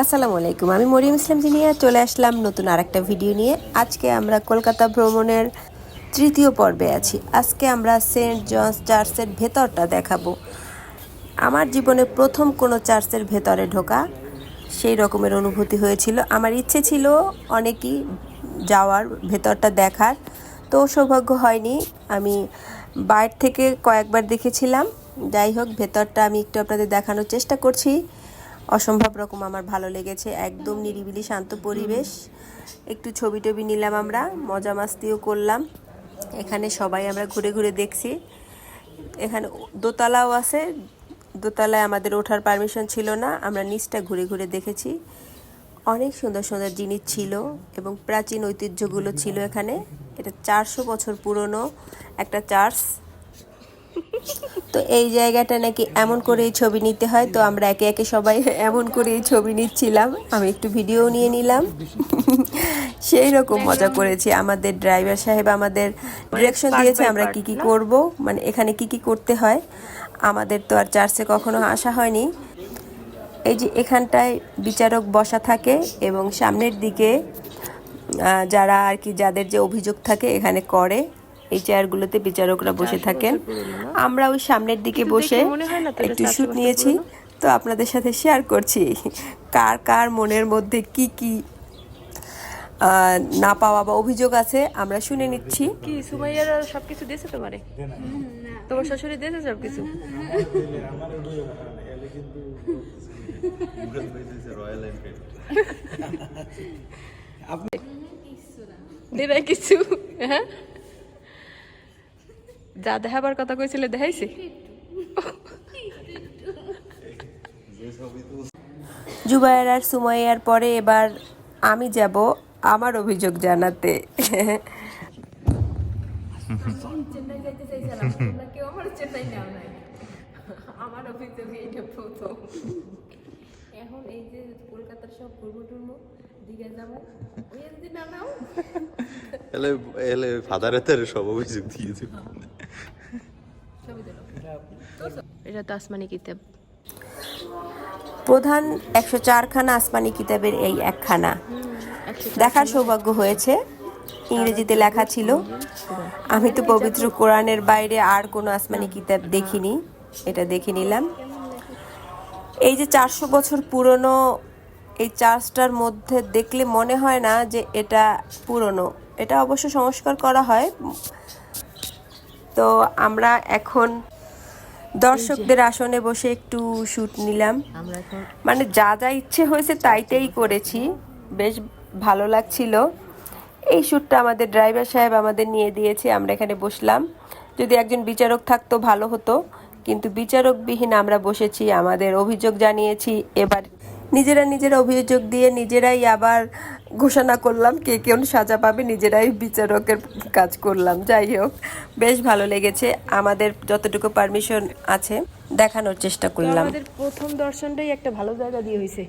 আসসালামু আলাইকুম, আমি মরিয়ম ইসলাম জিনিয়া, চলে আসলাম নতুন আরেকটা ভিডিও নিয়ে। আজকে আমরা কলকাতা ভ্রমণের তৃতীয় পর্বে আছি। আজকে আমরা সেন্ট জনস চার্চের ভেতরটা দেখাবো। আমার জীবনে প্রথম কোনো চার্চের ভেতরে ঢোকা সেই রকমের অনুভূতি হয়েছিল। আমার ইচ্ছে ছিল অনেকই যাওয়ার, ভেতরটা দেখার। তো সৌভাগ্য হয়নি, আমি বাইর থেকে কয়েকবার দেখেছিলাম। যাই হোক, ভেতরটা আমি একটু আপনাদের দেখানোর চেষ্টা করছি। অসম্ভব রকম আমার ভালো লেগেছে, একদম নিরিবিলি শান্ত পরিবেশ। একটু ছবি টবি নিলাম আমরা, মজা মাস্তিও করলাম। এখানে সবাই আমরা ঘুরে ঘুরে দেখছি। এখানে দোতলাও আছে, দোতলায় আমাদের ওঠার পারমিশন ছিল না, আমরা নিচটা ঘুরে ঘুরে দেখেছি। অনেক সুন্দর সুন্দর জিনিস ছিল এবং প্রাচীন ঐতিহ্যগুলো ছিল এখানে। এটা চারশো বছর পুরনো একটা চার্চ। তো এই জায়গাটা নাকি এমন করেই ছবি নিতে হয় তো আমরা একে একে সবাই এমন করেই ছবি নিচ্ছিলাম। আমি একটু ভিডিও নিয়ে নিলাম। সেই রকম মজা করেছি। আমাদের ড্রাইভার সাহেব আমাদের ডিরেকশন দিয়েছে আমরা কি কি করব মানে এখানে কি কি করতে হয়। আমাদের তো আর চার্চে কখনো আসা হয়নি। এই যে এখানটায় বিচারক বসা থাকে এবং সামনের দিকে যারা আর কি যাদের যে অভিযোগ থাকে এখানে করে। এই চেয়ারগুলোতে বিচারকরা বসে থাকেন। আমরা ওই সামনের দিকে বসে একটু শুট নিয়েছি। তো আপনাদের সাথে শেয়ার করছি। কার কার মনের মধ্যে কি কি না পাওয়া বা অভিযোগ আছে আমরা শুনে নিচ্ছি। কি সুমাইয়ার সবকিছু দিয়েছে তোমারে? তোমার শ্বশুরে দিয়েছে সবকিছু? দেবে কিছু? হ্যাঁ? যা দেখাবার কথা কইছিলে দেখাইছি? জুবায়ের আর সুমাইয়ার পরে এবার আমি যাব আমার অভিযোগ জানাতে। আমার চেন্নাই নাও আমার অভিযোগ এইটা প্রথম। এখন এই যে কলকাতার সব ঘুরবো টুরবো দিঘা যাব। ওই যদি এলে এলে ফাদারের সব অভিযোগ দিয়েছে ছবি এটা তো আসমানি কিতাব। প্রধান একশো চারখানা আসমানি কিতাবের এই একখানা দেখার সৌভাগ্য হয়েছে। ইংরেজিতে লেখা ছিল আমি তো পবিত্র কোরআনের বাইরে আর কোনো আসমানি কিতাব দেখিনি। এটা দেখে নিলাম। এই যে চারশো বছর পুরনো এই চার্চটার মধ্যে দেখলে মনে হয় না যে এটা পুরনো। এটা অবশ্য সংস্কার করা হয়। তো আমরা এখন দর্শকদের আসনে বসে একটু শুট নিলাম। মানে যা যা ইচ্ছে হয়েছে তাইটাই করেছি। বেশ ভালো লাগছিল। এই শ্যুটটা আমাদের ড্রাইভার সাহেব আমাদের নিয়ে দিয়েছে আমরা এখানে বসলাম। যদি একজন বিচারক থাকতো ভালো হতো কিন্তু বিচারকবিহীন আমরা বসেছি। আমাদের অভিযোগ জানিয়েছি এবার নিজেরা নিজেরা অভিযোগ দিয়ে নিজেরাই আবার ঘোষণা করলাম কে কেউ সাজা পাবে নিজেরাই বিচারকের কাজ করলাম। যাই হোক বেশ ভালো লেগেছে। আমাদের যতটুকু পারমিশন আছে দেখানোর চেষ্টা করলাম। আমাদের প্রথম দর্শনটাই একটা ভালো জায়গা দিয়ে হয়েছে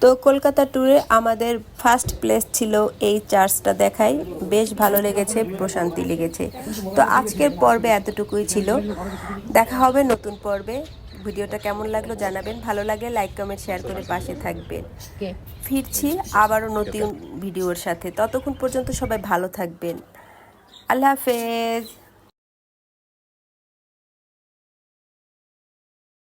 তো কলকাতা ট্যুরে আমাদের ফার্স্ট প্লেস ছিল এই চার্চটা দেখাই। বেশ ভালো লেগেছে প্রশান্তি লেগেছে। তো আজকের পর্বে এতটুকুই ছিল। দেখা হবে নতুন পর্বে। ভিডিওটা কেমন লাগল জানাবেন। ভালো লাগে লাইক কমেন্ট শেয়ার করে পাশে থাকবেন। ফিরছি আবারও নতুন ভিডিওর সাথে। ততক্ষণ পর্যন্ত সবাই ভালো থাকবেন। আল্লাহ হাফেজ।